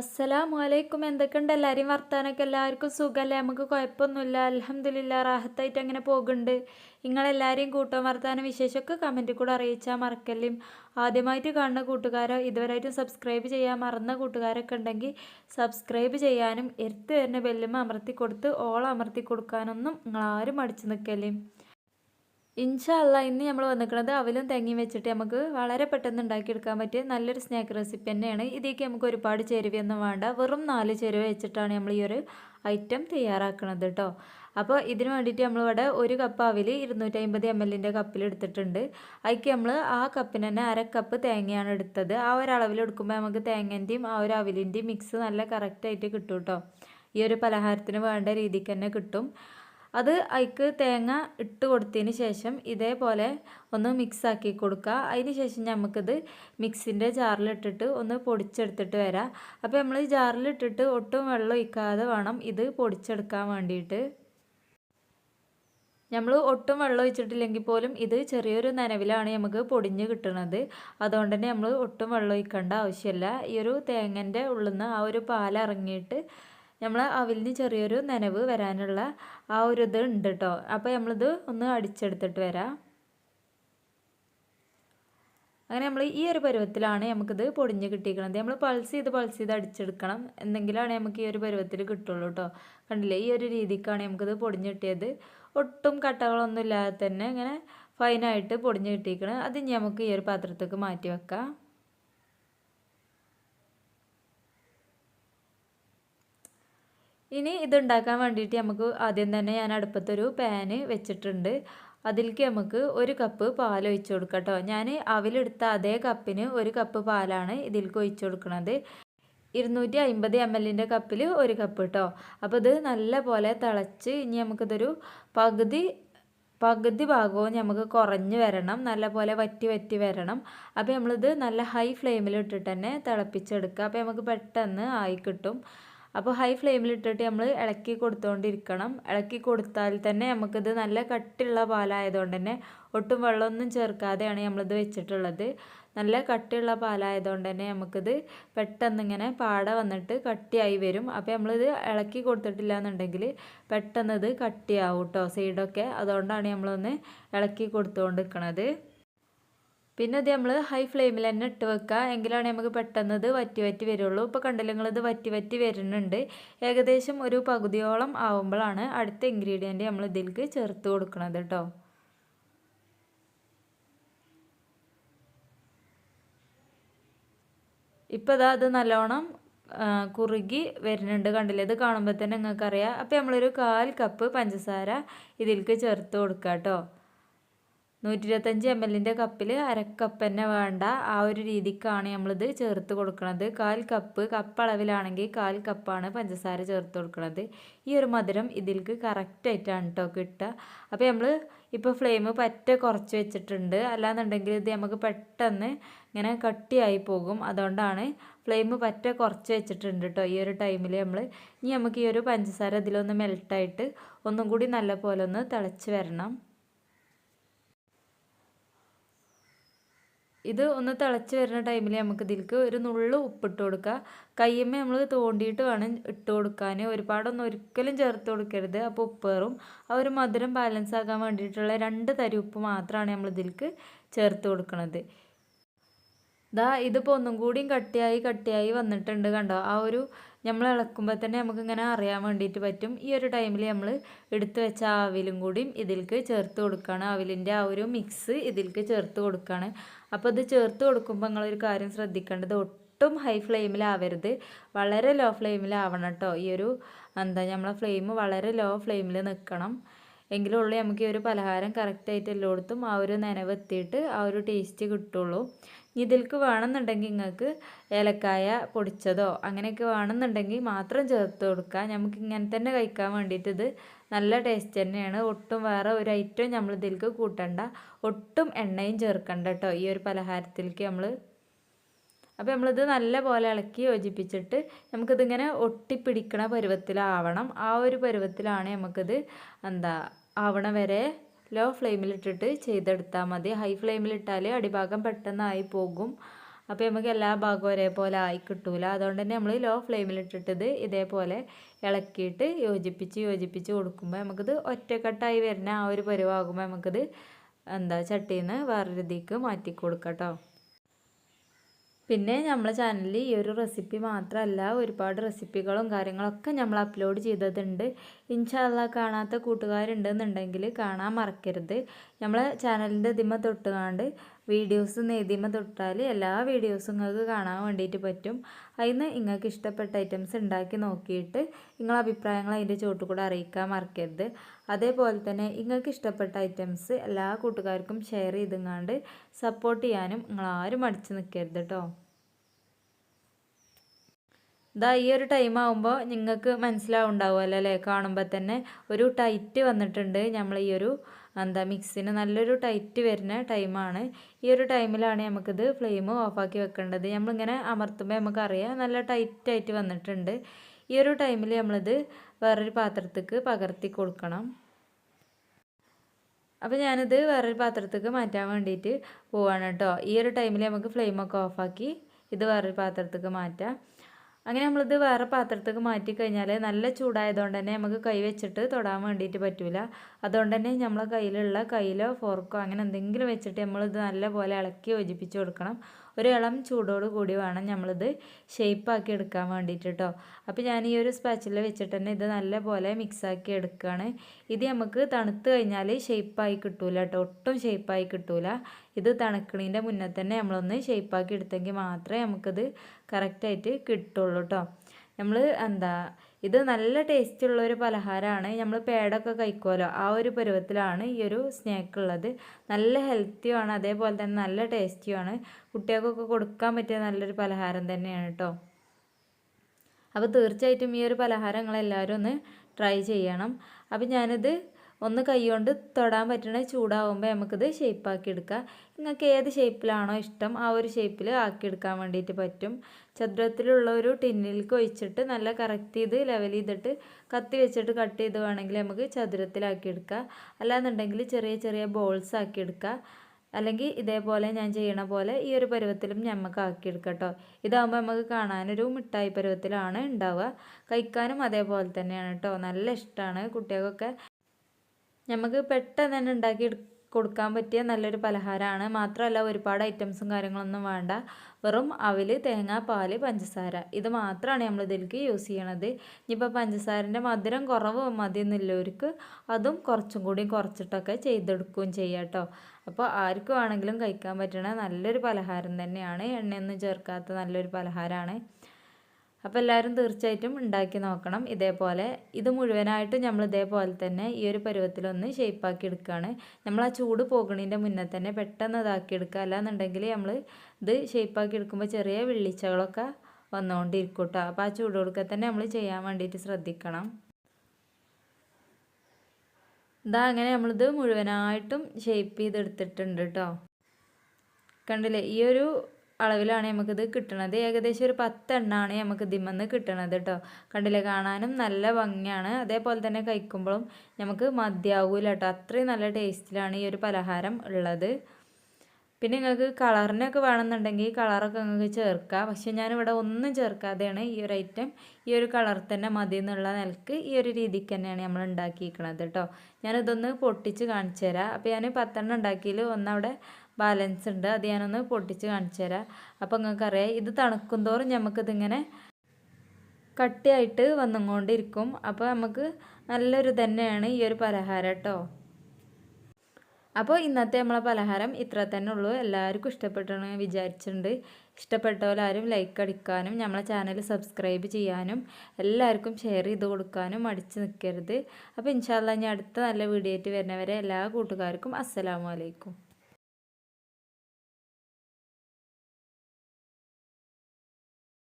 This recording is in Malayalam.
അസ്സലാമു അലൈക്കും എന്തൊക്കെയുണ്ട്? എല്ലാവരെയും വർത്താനൊക്കെ? എല്ലാവർക്കും സുഖമല്ലേ നമുക്ക് കുഴപ്പമൊന്നുമില്ല. അലഹമില്ല റാഹത്തായിട്ട് അങ്ങനെ പോകുന്നുണ്ട്. നിങ്ങളെല്ലാവരെയും കൂട്ടോ വർത്താനം വിശേഷമൊക്കെ കമന്റിൽ കൂടെ അറിയിച്ചാൽ മറക്കല്ലേ. ആദ്യമായിട്ട് കാണുന്ന കൂട്ടുകാരോ ഇതുവരെയായിട്ടും സബ്സ്ക്രൈബ് ചെയ്യാൻ മറന്ന കൂട്ടുകാരൊക്കെ ഉണ്ടെങ്കിൽ സബ്സ്ക്രൈബ് ചെയ്യാനും എടുത്തു വരുന്ന ബെല്ലും അമർത്തി കൊടുത്ത് ഓൾ അമർത്തി കൊടുക്കാനൊന്നും നിങ്ങളാരും മടിച്ചു നിൽക്കല്ലേ. ഇൻഷല്ല ഇന്ന് നമ്മൾ വന്നിരിക്കുന്നത് അവലും തേങ്ങയും വെച്ചിട്ട് നമുക്ക് വളരെ പെട്ടെന്ന് ഉണ്ടാക്കിയെടുക്കാൻ പറ്റിയ നല്ലൊരു സ്നാക്ക് റെസിപ്പി തന്നെയാണ്. ഇതിലേക്ക് നമുക്ക് ഒരുപാട് ചേരുവയൊന്നും വേണ്ട. വെറും നാല് ചേരുവ വെച്ചിട്ടാണ് നമ്മൾ ഈ ഒരു ഐറ്റം തയ്യാറാക്കുന്നത് കേട്ടോ അപ്പോൾ ഇതിന് വേണ്ടിയിട്ട് നമ്മളിവിടെ ഒരു കപ്പ് അവിൽ ഇരുന്നൂറ്റി അമ്പത് എം എല്ലിന്റെ കപ്പിൽ എടുത്തിട്ടുണ്ട്. അതിക്ക് നമ്മൾ ആ കപ്പിന് തന്നെ അര കപ്പ് തേങ്ങയാണ് എടുത്തത്. ആ ഒരു അളവിൽ എടുക്കുമ്പോൾ നമുക്ക് തേങ്ങന്റെയും ആ ഒരു അവിലിന്റെയും മിക്സ് നല്ല കറക്റ്റായിട്ട് കിട്ടും കേട്ടോ ഈ ഒരു പലഹാരത്തിന് വേണ്ട രീതിക്ക് തന്നെ കിട്ടും. അത് അതിക്ക് തേങ്ങ ഇട്ട് കൊടുത്തതിന് ശേഷം ഇതേപോലെ ഒന്ന് മിക്സ് ആക്കി കൊടുക്കുക. അതിന് ശേഷം നമുക്കിത് മിക്സിന്റെ ജാറിലിട്ടിട്ട് ഒന്ന് പൊടിച്ചെടുത്തിട്ട് വരാം. അപ്പോൾ നമ്മൾ ജാറിലിട്ടിട്ട് ഒട്ടും വെള്ളം ഒഴിക്കാതെ വേണം ഇത് പൊടിച്ചെടുക്കാൻ വേണ്ടിയിട്ട് നമ്മൾ ഒട്ടും വെള്ളം ഒഴിച്ചിട്ടില്ലെങ്കിൽ പോലും ഇത് ചെറിയൊരു നനവിലാണ് നമുക്ക് പൊടിഞ്ഞ് കിട്ടുന്നത് അതുകൊണ്ട് തന്നെ നമ്മൾ ഒട്ടും വെള്ളം ഒഴിക്കേണ്ട ആവശ്യമില്ല ഈ ഒരു തേങ്ങന്റെ ഉള്ളിൽ നിന്ന് ആ ഒരു പാലിറങ്ങിയിട്ട് നമ്മൾ അവലിന് ചെറിയൊരു നനവ് വരാനുള്ള ആ ഒരു ഇത് ഉണ്ട് കേട്ടോ അപ്പോൾ നമ്മളിത് ഒന്ന് അടിച്ചെടുത്തിട്ട് വരാം. അങ്ങനെ നമ്മൾ ഈ ഒരു പരുവത്തിലാണ് നമുക്കിത് പൊടിഞ്ഞ് കിട്ടിയിരിക്കുന്നത് നമ്മൾ പൾസ് ചെയ്ത് പൾസ് ചെയ്ത് അടിച്ചെടുക്കണം എന്തെങ്കിലാണ് നമുക്ക് ഈ ഒരു പരുവത്തിൽ കിട്ടുള്ളൂ കേട്ടോ കണ്ടില്ലേ? ഈ ഒരു രീതിക്കാണ് നമുക്കിത് പൊടിഞ്ഞ് കിട്ടിയത്. ഒട്ടും കട്ടകളൊന്നും ഇല്ലാതെ തന്നെ ഇങ്ങനെ ഫൈനായിട്ട് പൊടിഞ്ഞ് കിട്ടിയിരിക്കണം. അത് നമുക്ക് ഈ ഒരു പാത്രത്തേക്ക് മാറ്റി വെക്കാം. ഇനി ഇതുണ്ടാക്കാൻ വേണ്ടിയിട്ട് നമുക്ക് ആദ്യം തന്നെ ഞാൻ അടുപ്പത്തൊരു പാന് വെച്ചിട്ടുണ്ട്. അതിലേക്ക് നമുക്ക് ഒരു കപ്പ് പാൽ ഒഴിച്ചു കൊടുക്കാം കേട്ടോ. ഞാൻ അവിലെടുത്ത അതേ കപ്പിന് ഒരു കപ്പ് പാലാണ് ഇതിലേക്ക് ഒഴിച്ചു കൊടുക്കുന്നത് ഇരുന്നൂറ്റി അമ്പത് എം എല്ലിന്റെ കപ്പിൽ ഒരു കപ്പ് കേട്ടോ. അപ്പോൾ ഇത് നല്ല പോലെ തിളച്ച് ഇനി നമുക്കിതൊരു പകുതി പകുതി ഭാഗവും നമുക്ക് കുറഞ്ഞ് വരണം. നല്ല പോലെ വറ്റി വറ്റി വരണം. അപ്പോൾ നമ്മളിത് നല്ല ഹൈ ഫ്ലെയിമിൽ ഇട്ടിട്ട് തന്നെ തിളപ്പിച്ചെടുക്കുക. അപ്പോൾ നമുക്ക് പെട്ടെന്ന് ആയി കിട്ടും. അപ്പോൾ ഹൈ ഫ്ലെയിമിലിട്ടിട്ട് നമ്മൾ ഇളക്കി കൊടുത്തുകൊണ്ടിരിക്കണം ഇളക്കി കൊടുത്താൽ തന്നെ നമുക്കിത് നല്ല കട്ടിയുള്ള പാലായതുകൊണ്ട് തന്നെ ഒട്ടും വെള്ളമൊന്നും ചേർക്കാതെയാണ് നമ്മളിത് വെച്ചിട്ടുള്ളത്. നല്ല കട്ടിയുള്ള പാലായതുകൊണ്ട് തന്നെ നമുക്കിത് പെട്ടെന്ന് ഇങ്ങനെ പാട വന്നിട്ട് കട്ടിയായി വരും. അപ്പോൾ നമ്മളിത് ഇളക്കി കൊടുത്തിട്ടില്ല എന്നുണ്ടെങ്കിൽ പെട്ടെന്ന് ഇത് കട്ടിയാവും കേട്ടോ സൈഡൊക്കെ അതുകൊണ്ടാണ് നമ്മളൊന്ന് ഇളക്കി കൊടുത്തുകൊണ്ട് പിന്നെ ഇത് നമ്മൾ ഹൈ ഫ്ലെയിമിൽ തന്നെ ഇട്ട് വെക്കുക എങ്കിലാണ് നമുക്ക് പെട്ടെന്ന് ഇത് വറ്റി വറ്റി വരുള്ളൂ. ഇപ്പോൾ കണ്ടില്ല നിങ്ങളിത് വറ്റി വറ്റി വരുന്നുണ്ട്. ഏകദേശം ഒരു പകുതിയോളം ആവുമ്പോഴാണ് അടുത്ത ഇൻഗ്രീഡിയന്റ് നമ്മൾ ഇതിലേക്ക് ചേർത്ത് കൊടുക്കുന്നത് കേട്ടോ ഇപ്പോൾ ഇതാ അത് നല്ലോണം കുറുകി വരുന്നുണ്ട് കണ്ടില്ലേ? ഇത് കാണുമ്പോൾ തന്നെ നിങ്ങൾക്കറിയാം. അപ്പോൾ നമ്മളൊരു കാൽ കപ്പ് പഞ്ചസാര ഇതിലേക്ക് ചേർത്ത് കൊടുക്കുക കേട്ടോ നൂറ്റി ഇരുപത്തഞ്ച് എം എല്ലിന്റെ കപ്പിൽ അരക്കപ്പ് തന്നെ വേണ്ട ആ ഒരു രീതിക്കാണ് നമ്മളിത് ചേർത്ത് കൊടുക്കുന്നത് കാൽ കപ്പ് കപ്പ് അളവിലാണെങ്കിൽ കാൽ കപ്പാണ് പഞ്ചസാര ചേർത്ത് കൊടുക്കുന്നത് ഈ ഒരു മധുരം ഇതിൽക്ക് കറക്റ്റായിട്ടാണ് കേട്ടോ കിട്ടുക. അപ്പോൾ നമ്മൾ ഇപ്പോൾ ഫ്ലെയിം പറ്റ കുറച്ച് വെച്ചിട്ടുണ്ട്. അല്ലാന്നുണ്ടെങ്കിൽ ഇത് നമുക്ക് പെട്ടെന്ന് ഇങ്ങനെ കട്ടിയായി പോകും. അതുകൊണ്ടാണ് ഫ്ലെയിം പറ്റ കുറച്ച് വെച്ചിട്ടുണ്ട് കേട്ടോ ഈ ഒരു ടൈമിൽ നമ്മൾ. ഇനി നമുക്ക് ഈ ഒരു പഞ്ചസാര ഇതിലൊന്ന് മെൽട്ടായിട്ട് ഒന്നും കൂടി നല്ല പോലെ ഒന്ന് തിളച്ച് വരണം. ഇത് ഒന്ന് തിളച്ച് വരുന്ന ടൈമിൽ നമുക്ക് ഇതിലേക്ക് ഒരു നുള്ളു ഉപ്പിട്ട് കൊടുക്കുക. കയ്യമ്മ നമ്മൾ തോണ്ടിയിട്ട് വേണം ഇട്ട് കൊടുക്കാൻ ഒരുപാടൊന്നും ഒരിക്കലും ചേർത്ത് കൊടുക്കരുത്. അപ്പോൾ ഉപ്പേറും. ആ ഒരു മധുരം ബാലൻസ് ആക്കാൻ വേണ്ടിയിട്ടുള്ള രണ്ട് തരി ഉപ്പ് മാത്രമാണ് നമ്മൾ ഇതിലേക്ക് ചേർത്ത് കൊടുക്കുന്നത് ദാ ഇതിപ്പോൾ ഒന്നും കൂടിയും കട്ടിയായി കട്ടിയായി വന്നിട്ടുണ്ട് കണ്ടോ? ആ ഒരു നമ്മൾ ഇളക്കുമ്പോൾ തന്നെ നമുക്കിങ്ങനെ അറിയാൻ വേണ്ടിയിട്ട് പറ്റും. ഈ ഒരു ടൈമിൽ നമ്മൾ എടുത്തു വെച്ച ആവിലും കൂടിയും ഇതിലേക്ക് ചേർത്ത് കൊടുക്കുകയാണ്. ആവിലിന്റെ ആ ഒരു മിക്സ് ഇതിലേക്ക് ചേർത്ത് കൊടുക്കുകയാണ്. അപ്പോൾ ഇത് ചേർത്ത് കൊടുക്കുമ്പോൾ നിങ്ങളൊരു കാര്യം ശ്രദ്ധിക്കേണ്ടത് ഒട്ടും ഹൈ ഫ്ലെയിമിലാവരുത് വളരെ ലോ ഫ്ലെയിമിലാവണം കേട്ടോ. ഈ ഒരു എന്താ നമ്മളെ ഫ്ലെയിം വളരെ ലോ ഫ്ലെയിമിൽ നിൽക്കണം. എങ്കിലുള്ളൂ നമുക്ക് ഈ ഒരു പലഹാരം കറക്റ്റായിട്ട് എല്ലായിടത്തും ആ ഒരു നനവ് എത്തിയിട്ട് ആ ഒരു ടേസ്റ്റ് കിട്ടുള്ളൂ. ഇതിൽക്ക് വേണമെന്നുണ്ടെങ്കിൽ നിങ്ങൾക്ക് ഏലക്കായ പൊടിച്ചതോ അങ്ങനെയൊക്കെ വേണമെന്നുണ്ടെങ്കിൽ മാത്രം ചേർത്ത് കൊടുക്കുക നമുക്ക് ഇങ്ങനെ തന്നെ കഴിക്കാൻ വേണ്ടിയിട്ട് ഇത് നല്ല ടേസ്റ്റ് തന്നെയാണ്. ഒട്ടും വേറെ ഒരു ഐറ്റം നമ്മൾ ഇതിലേക്ക് കൂട്ടണ്ട. ഒട്ടും എണ്ണയും ചേർക്കണ്ട കേട്ടോ ഈ ഒരു പലഹാരത്തിലേക്ക് നമ്മൾ അപ്പോൾ നമ്മളിത് നല്ല പോലെ ഇളക്കി യോജിപ്പിച്ചിട്ട് നമുക്കിതിങ്ങനെ ഒട്ടിപ്പിടിക്കണ പരുവത്തിലാവണം. ആ ഒരു പരുവത്തിലാണ് നമുക്കിത് എന്താ ആവണ വരെ ലോ ഫ്ലെയിമിലിട്ടിട്ട് ചെയ്തെടുത്താൽ മതി. ഹൈ ഫ്ലെയിമിലിട്ടാൽ അടിഭാഗം പെട്ടെന്നായി പോകും. അപ്പോൾ നമുക്ക് എല്ലാ ഭാഗവും ഒരേപോലെ ആയി കിട്ടൂല. അതുകൊണ്ട് തന്നെ നമ്മൾ ലോ ഫ്ലെയിമിലിട്ടിട്ടത് ഇതേപോലെ ഇളക്കിയിട്ട് യോജിപ്പിച്ച് യോജിപ്പിച്ച് കൊടുക്കുമ്പോൾ നമുക്കിത് ഒറ്റക്കെട്ടായി വരുന്ന ആ ഒരു പരുവാകുമ്പോൾ നമുക്കിത് എന്താ ചട്ടിയിൽ നിന്ന് വേറൊരു ഇതിലേക്ക് മാറ്റി കൊടുക്കാം കേട്ടോ പിന്നെ നമ്മളെ ചാനലിൽ ഈ ഒരു റെസിപ്പി മാത്രമല്ല ഒരുപാട് റെസിപ്പികളും കാര്യങ്ങളൊക്കെ നമ്മൾ അപ്ലോഡ് ചെയ്തതുണ്ട്. ഇൻഷാല്ല കാണാത്ത കൂട്ടുകാരുണ്ടെന്നുണ്ടെങ്കിൽ കാണാൻ മറക്കരുത്. നമ്മളെ ചാനലിന്റെ ഇതിമ തൊട്ടുകാണ്ട് വീഡിയോസ് നെയ്തിമ തൊട്ടാൽ എല്ലാ വീഡിയോസും നിങ്ങൾക്ക് കാണാൻ വേണ്ടിയിട്ട് പറ്റും. അതിന് നിങ്ങൾക്ക് ഇഷ്ടപ്പെട്ട ഐറ്റംസ് ഉണ്ടാക്കി നോക്കിയിട്ട് നിങ്ങളെ അഭിപ്രായങ്ങൾ അതിന്റെ ചോട്ട് കൂടെ അറിയിക്കാൻ മറക്കരുത്. അതേപോലെ തന്നെ നിങ്ങൾക്ക് ഇഷ്ടപ്പെട്ട ഐറ്റംസ് എല്ലാ കൂട്ടുകാർക്കും ഷെയർ ചെയ്തുങ്ങാണ്ട് സപ്പോർട്ട് ചെയ്യാനും നിങ്ങളാരും അടിച്ചു നിൽക്കരുത് കേട്ടോ ഇതാ ഈ ഒരു ടൈം ആകുമ്പോൾ നിങ്ങൾക്ക് മനസ്സിലാവുണ്ടാവുമല്ലോ അല്ലേ കാണുമ്പോൾ തന്നെ ഒരു ടൈറ്റ് വന്നിട്ടുണ്ട്. നമ്മൾ ഈ ഒരു എന്താ മിക്സിന് നല്ലൊരു ടൈറ്റ് വരുന്ന ടൈമാണ് ഈ ഒരു ടൈമിലാണ് നമുക്കിത് ഫ്ലെയിം ഓഫാക്കി വെക്കേണ്ടത്. നമ്മളിങ്ങനെ അമർത്തുമ്പോൾ നമുക്കറിയാം നല്ല ടൈറ്റായിട്ട് വന്നിട്ടുണ്ട്. ഈ ഒരു ടൈമിൽ നമ്മളിത് വേറൊരു പാത്രത്തേക്ക് പകർത്തി കൊടുക്കണം. അപ്പോൾ ഞാനിത് വേറൊരു പാത്രത്തേക്ക് മാറ്റാൻ വേണ്ടിയിട്ട് പോവാണ് കേട്ടോ. ഈ ഒരു ടൈമിൽ നമുക്ക് ഫ്ലെയിമൊക്കെ ഓഫാക്കി ഇത് വേറൊരു പാത്രത്തേക്ക് മാറ്റാം. അങ്ങനെ നമ്മളിത് വേറെ പാത്രത്തേക്ക് മാറ്റി കഴിഞ്ഞാൽ നല്ല ചൂടായതുകൊണ്ട് തന്നെ നമുക്ക് കൈ വെച്ചിട്ട് തൊടാൻ വേണ്ടിയിട്ട് പറ്റില്ല അതുകൊണ്ട് തന്നെ നമ്മളെ കയ്യിലുള്ള കയ്യിലോ ഫോർക്കോ അങ്ങനെ എന്തെങ്കിലും വെച്ചിട്ട് നമ്മളിത് നല്ലപോലെ ഇളക്കി യോജിപ്പിച്ച് കൊടുക്കണം. ഒരു ഇളം ചൂടോട് കൂടി വേണം നമ്മളിത് ഷേപ്പാക്കി എടുക്കാൻ വേണ്ടിയിട്ട് കേട്ടോ അപ്പോൾ ഞാൻ ഈ ഒരു സ്പാച്ചിൽ വെച്ചിട്ട് തന്നെ ഇത് നല്ലപോലെ മിക്സാക്കി എടുക്കുകയാണ് ഇത് നമുക്ക് തണുത്ത് കഴിഞ്ഞാൽ ഷേപ്പായി കിട്ടൂല കേട്ടോ ഒട്ടും ഷേപ്പായി കിട്ടൂല. ഇത് തണുക്കണീന്റെ മുന്നേ തന്നെ നമ്മളൊന്ന് ഷേപ്പാക്കി എടുത്തെങ്കിൽ മാത്രമേ നമുക്കിത് കറക്റ്റായിട്ട് കിട്ടുള്ളൂ കേട്ടോ നമ്മൾ എന്താ ഇത് നല്ല ടേസ്റ്റുള്ള ഒരു പലഹാരമാണ് നമ്മൾ പേടൊക്കെ കഴിക്കുമല്ലോ ആ ഒരു പരുവത്തിലാണ് ഈ ഒരു സ്നാക്ക് ഉള്ളത്. നല്ല ഹെൽത്തിയുമാണ് അതേപോലെ തന്നെ നല്ല ടേസ്റ്റിയുമാണ് കുട്ടികൾക്കൊക്കെ കൊടുക്കാൻ പറ്റിയ നല്ലൊരു പലഹാരം തന്നെയാണ് കേട്ടോ അപ്പോൾ തീർച്ചയായിട്ടും ഈ ഒരു പലഹാരം നിങ്ങളെല്ലാവരും ഒന്ന് ട്രൈ ചെയ്യണം. അപ്പോൾ ഞാനിത് ഒന്ന് കൈകൊണ്ട് തൊടാൻ പറ്റണ ചൂടാവുമ്പോൾ നമുക്കിത് ഷേപ്പാക്കി എടുക്കാം. നിങ്ങൾക്ക് ഏത് ഷേപ്പിലാണോ ഇഷ്ടം ആ ഒരു ഷേപ്പിൽ ആക്കിയെടുക്കാൻ വേണ്ടിയിട്ട് പറ്റും. ചതുരത്തിലുള്ള ഒരു ടിന്നിലേക്ക് ഒഴിച്ചിട്ട് നല്ല കറക്റ്റ് ചെയ്ത് ലെവൽ ചെയ്തിട്ട് കത്തി വെച്ചിട്ട് കട്ട് ചെയ്ത് വേണമെങ്കിൽ നമുക്ക് ചതുരത്തിലാക്കി എടുക്കാം. അല്ലാന്നുണ്ടെങ്കിൽ ചെറിയ ചെറിയ ബോൾസ് ആക്കി എടുക്കാം. അല്ലെങ്കിൽ ഇതേപോലെ ഞാൻ ചെയ്യണ പോലെ ഈ ഒരു പരുവത്തിലും ഞമ്മക്ക് ആക്കിയെടുക്കാം കേട്ടോ ഇതാകുമ്പോൾ നമുക്ക് കാണാനൊരു മിഠായി പരുവത്തിലാണ് ഉണ്ടാവുക കഴിക്കാനും അതേപോലെ തന്നെയാണ് കേട്ടോ നല്ല ഇഷ്ടമാണ് കുട്ടികൾക്കൊക്കെ. നമുക്ക് പെട്ടെന്ന് തന്നെ ഉണ്ടാക്കി കൊടുക്കാൻ പറ്റിയ നല്ലൊരു പലഹാരമാണ്. മാത്രമല്ല ഒരുപാട് ഐറ്റംസും കാര്യങ്ങളൊന്നും വേണ്ട. വെറും അവൽ തേങ്ങ പാൽ പഞ്ചസാര. ഇത് മാത്രമാണ് നമ്മൾ ഇതിലേക്ക് യൂസ് ചെയ്യണത്. ഇനിയിപ്പോൾ പഞ്ചസാരന്റെ മധുരം കുറവ് മതി എന്നുള്ളവർക്ക് അതും കുറച്ചും കൂടി കുറച്ചിട്ടൊക്കെ ചെയ്തെടുക്കുകയും ചെയ്യാം കേട്ടോ. അപ്പോൾ ആർക്കും ആണെങ്കിലും കഴിക്കാൻ പറ്റണ നല്ലൊരു പലഹാരം തന്നെയാണ്. എണ്ണയൊന്നും ചേർക്കാത്ത നല്ലൊരു പലഹാരമാണ്. അപ്പോൾ എല്ലാവരും തീർച്ചയായിട്ടും ഉണ്ടാക്കി നോക്കണം. ഇതേപോലെ ഇത് മുഴുവനായിട്ടും നമ്മൾ ഇതേപോലെ തന്നെ ഈ ഒരു പരുവത്തിലൊന്ന് ഷേപ്പാക്കി എടുക്കുകയാണ്. നമ്മൾ ആ ചൂട് പോകുന്നതിന്റെ മുന്നേ തന്നെ പെട്ടെന്ന് ഇതാക്കി എടുക്കുക. അല്ലാന്നുണ്ടെങ്കിൽ നമ്മൾ ഇത് ഷേപ്പാക്കി എടുക്കുമ്പോൾ ചെറിയ വെള്ളിച്ചകളൊക്കെ വന്നുകൊണ്ടിരിക്കും കേട്ടോ. അപ്പോൾ ആ ചൂട് കൊടുക്കുക തന്നെ നമ്മൾ ചെയ്യാൻ വേണ്ടിയിട്ട് ശ്രദ്ധിക്കണം. ഇതാ അങ്ങനെ നമ്മളിത് മുഴുവനായിട്ടും ഷേപ്പ് ചെയ്തെടുത്തിട്ടുണ്ട് കേട്ടോ. കണ്ടില്ലേ? ഈ ഒരു അളവിലാണ് നമുക്കിത് കിട്ടണത്. ഏകദേശം ഒരു പത്തെണ്ണമാണ് നമുക്ക് ഇതിമെന്ന് കിട്ടണത് കേട്ടോ കണ്ടില്ലേ? കാണാനും നല്ല ഭംഗിയാണ്. അതേപോലെ തന്നെ കഴിക്കുമ്പോഴും നമുക്ക് മതിയാവൂല കേട്ടോ അത്രയും നല്ല ടേസ്റ്റിലാണ് ഈ ഒരു പലഹാരം ഉള്ളത്. പിന്നെ നിങ്ങൾക്ക് കളറിനൊക്കെ വേണമെന്നുണ്ടെങ്കിൽ കളറൊക്കെ നിങ്ങൾക്ക് ചേർക്കാം. പക്ഷെ ഞാനിവിടെ ഒന്നും ചേർക്കാതെയാണ് ഈ ഒരു ഐറ്റം ഈ ഒരു കളർ തന്നെ മതി എന്നുള്ള നിലയ്ക്ക് ഈ ഒരു രീതിക്ക് തന്നെയാണ് നമ്മൾ ഉണ്ടാക്കിയിരിക്കണത് കേട്ടോ ഞാനിതൊന്ന് പൊട്ടിച്ച് കാണിച്ചു തരാം അപ്പോൾ ഞാൻ പത്തെണ്ണം ഉണ്ടാക്കിയതിൽ ഒന്നവിടെ ബാലൻസ് ഉണ്ട്. അത് ഞാനൊന്ന് പൊട്ടിച്ച് കാണിച്ചു തരാം. അപ്പോൾ നിങ്ങൾക്കറിയാം ഇത് തണുക്കും തോറും നമുക്കിതിങ്ങനെ കട്ടിയായിട്ട് വന്നുകൊണ്ടിരിക്കും. അപ്പോൾ നമുക്ക് നല്ലൊരു തന്നെയാണ് ഈ ഒരു പലഹാരം കേട്ടോ. അപ്പോൾ ഇന്നത്തെ നമ്മളെ പലഹാരം ഇത്ര തന്നെ ഉള്ളൂ. എല്ലാവർക്കും ഇഷ്ടപ്പെട്ടെന്ന് വിചാരിച്ചിട്ടുണ്ട്. ഇഷ്ടപ്പെട്ടവരാരും ലൈക്ക് അടിക്കാനും നമ്മളെ ചാനൽ സബ്സ്ക്രൈബ് ചെയ്യാനും എല്ലാവർക്കും ഷെയർ ചെയ്ത് കൊടുക്കാനും അടിച്ച് നിൽക്കരുത് അപ്പോൾ ഇൻഷാല്ല ഞാൻ അടുത്ത നല്ല വീഡിയോ ആയിട്ട് വരുന്നവരെ എല്ലാ കൂട്ടുകാർക്കും അസ്സലാമു അലൈക്കും.